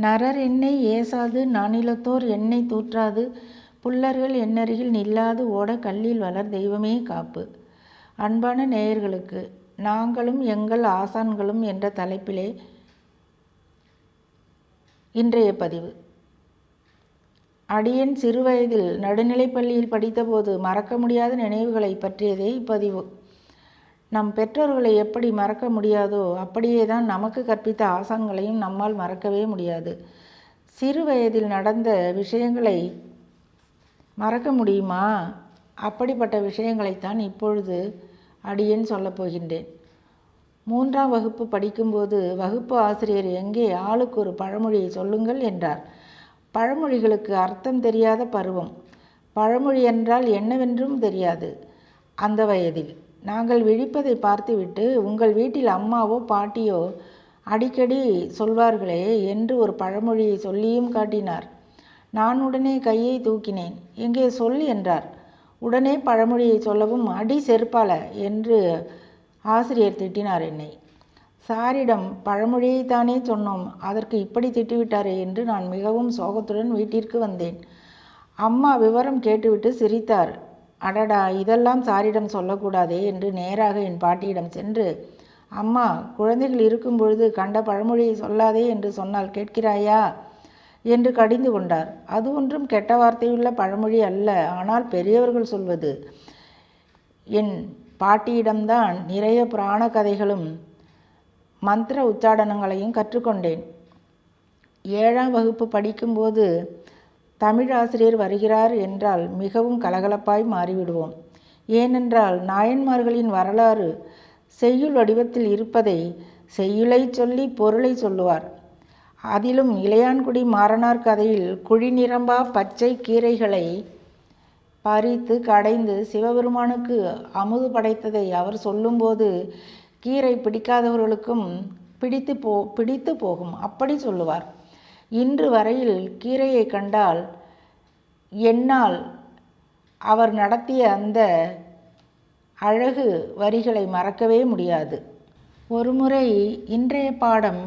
நரர் என்னை ஏசாது நானிலத்தோர் என்னை தூற்றாது புல்லர்கள் என்னருகில் நில்லாது ஓட கல்லில் வளர் தெய்வமே காப்பு. அன்பான நேயர்களுக்கு நாங்களும் எங்கள் ஆசான்களும் என்ற தலைப்பிலே இன்றைய பதிவு. அடியன் சிறுவயதில் நடுநிலைப்பள்ளியில் படித்தபோது மறக்க முடியாத நினைவுகளை பற்றியதே இப்பதிவு. நம் பெற்றோர்களை எப்படி மறக்க முடியாதோ அப்படியே தான் நமக்கு கற்பித்த ஆசான்களையும் நம்மால் மறக்கவே முடியாது. சிறு வயதில் நடந்த விஷயங்களை மறக்க முடியுமா? அப்படிப்பட்ட விஷயங்களைத்தான் இப்பொழுது அடியேன் சொல்லப்போகின்றேன் மூன்றாம் வகுப்பு படிக்கும்போது வகுப்பு ஆசிரியர் எங்கே ஆளுக்கு ஒரு பழமொழியை சொல்லுங்கள் என்றார். பழமொழிகளுக்கு அர்த்தம் தெரியாத பருவம். பழமொழி என்றால் என்னவென்றும் தெரியாது. அந்த வயதில் நாங்கள் விழிப்பதை பார்த்துவிட்டு உங்கள் வீட்டில் அம்மாவோ பாட்டியோ அடிக்கடி சொல்வார்களே என்று ஒரு பழமொழியை சொல்லியும் காட்டினார். நான் உடனே கையை தூக்கினேன். எங்கே சொல் என்றார். உடனே பழமொழியை சொல்லவும் அடி செருப்பால என்று ஆசிரியர் திட்டினார் என்னை. சாரிடம் பழமொழியைத்தானே சொன்னோம் அதற்கு இப்படி திட்டிவிட்டாரே என்று நான் மிகவும் சோகத்துடன் வீட்டிற்கு வந்தேன். அம்மா விவரம் கேட்டுவிட்டு சிரித்தார். அடடா இதெல்லாம் சாரிடம் சொல்லக்கூடாதே என்று நேராக என் பாட்டியிடம் சென்று அம்மா குழந்தைகள் இருக்கும் பொழுது கண்ட பழமொழியை சொல்லாதே என்று சொன்னால் கேட்கிறாயா? என்று கடிந்து கொண்டார். அது ஒன்றும் கெட்ட வார்த்தையுள்ள பழமொழி அல்ல ஆனால் பெரியவர்கள் சொல்வது. என் பாட்டியிடம்தான் நிறைய புராண கதைகளும் மந்திர உச்சாடனங்களையும் கற்றுக்கொண்டேன். ஏழாம் வகுப்பு படிக்கும்போது தமிழ் ஆசிரியர் வருகிறார் என்றால் மிகவும் கலகலப்பாய் மாறிவிடுவோம். ஏனென்றால் நாயன்மார்களின் வரலாறு செய்யுள் வடிவத்தில் இருப்பதை செய்யுளை சொல்லி பொருளை சொல்லுவார். அதிலும் இளையான்குடி மாறனார் கதையில் குழி நிரம்பா பச்சை கீரைகளை பறித்து கடைந்து சிவபெருமானுக்கு அமுது படைத்ததை அவர் சொல்லும்போது கீரை பிடிக்காதவர்களுக்கும் பிடித்து போ பிடித்து போகும். அப்படி சொல்லுவார். இன்று வரையில் கீரையை கண்டால் என்னால் அவர் நடத்திய அந்த அழகு வரிகளை மறக்கவே முடியாது. ஒருமுறை இன்றைய பாடம்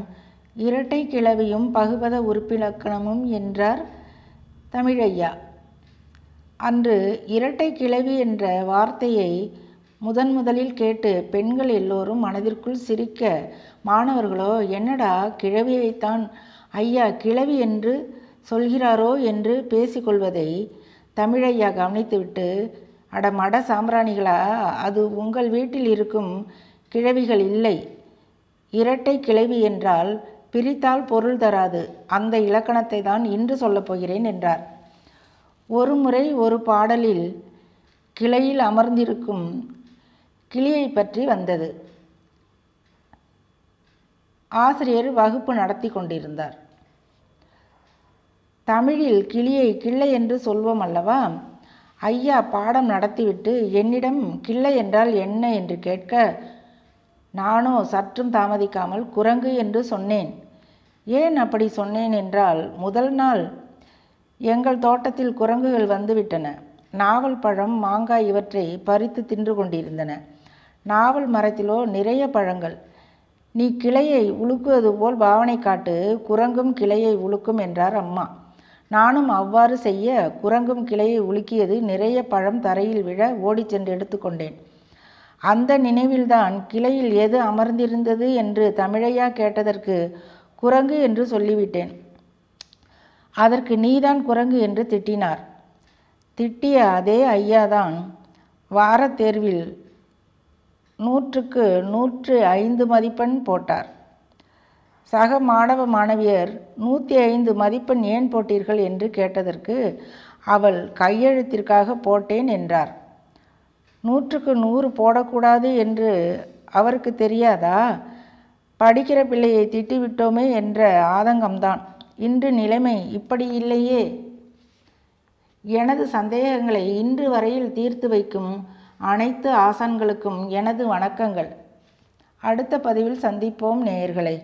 இரட்டை கிளவியும் பகுபத உறுப்பிலக்கணமும் என்றார் தமிழையா. அன்று இரட்டை கிளவி என்ற வார்த்தையை முதன் முதலில் கேட்டு பெண்கள் எல்லோரும் மனதிற்குள் சிரிக்க மாணவர்களோ என்னடா கிழவியைத்தான் ஐயா கிழவி என்று சொல்கிறாரோ என்று பேசிக்கொள்வதை தமிழையா கவனித்துவிட்டு அட மட சாம்பிராணிகளா அது உங்கள் வீட்டில் இருக்கும் கிழவிகள் இல்லை. இரட்டை கிழவி என்றால் பிரித்தால் பொருள் தராது. அந்த இலக்கணத்தை தான் இன்று சொல்லப் போகிறேன் என்றார். ஒரு முறை ஒரு பாடலில் கிளையில் அமர்ந்திருக்கும் கிளியை பற்றி வந்தது. ஆசிரியர் வகுப்பு நடத்தி கொண்டிருந்தார். தமிழில் கிளியை கிள்ளை என்று சொல்வோம் அல்லவா? ஐயா பாடம் நடத்திவிட்டு என்னிடம் கிள்ளை என்றால் என்ன என்று கேட்க நானோ சற்றும் தாமதிக்காமல் குரங்கு என்று சொன்னேன். ஏன் அப்படி சொன்னேன் என்றால் முதல் நாள் எங்கள் தோட்டத்தில் குரங்குகள் வந்துவிட்டன. நாவல் பழம் மாங்காய் இவற்றை பறித்து தின்று கொண்டிருந்தன. நாவல் மரத்திலோ நிறைய பழங்கள். நீ கிளையை உலுக்குவது போல் பாவனை காட்டு குரங்கும் கிளையை உலுக்கும் என்றார் அம்மா. நானும் அவ்வாறு செய்ய குரங்கும் கிளையை உலுக்கியது நிறைய பழம் தரையில் விழ ஓடிச் சென்று எடுத்துக்கொண்டேன் அந்த நினைவில்தான் கிளையில் எது அமர்ந்திருந்தது என்று தமிழையா கேட்டதற்கு குரங்கு என்று சொல்லிவிட்டேன். அதற்கு நீதான் குரங்கு என்று திட்டினார். திட்டிய அதே ஐயாதான் வாரத் தேர்வில் நூற்றுக்கு நூற்று ஐந்து மதிப்பெண் போட்டார். சக மாணவ மாணவியர் நூற்றி ஐந்து மதிப்பெண் ஏன் போட்டீர்கள் என்று கேட்டதற்கு அவள் கையெழுத்திற்காக போட்டேன் என்றார். நூற்றுக்கு நூறு போடக்கூடாது என்று அவருக்கு தெரியாதா? படிக்கிற பிள்ளையை திட்டிவிட்டோமே என்ற ஆதங்கம்தான். இன்று நிலைமை இப்படி இல்லையே. எனது சந்தேகங்களை இன்று வரையில் தீர்த்து வைக்கும் அனைத்து ஆசான்களுக்கும் எனது வணக்கங்கள். அடுத்த பதிவில் சந்திப்போம் நேயர்களை.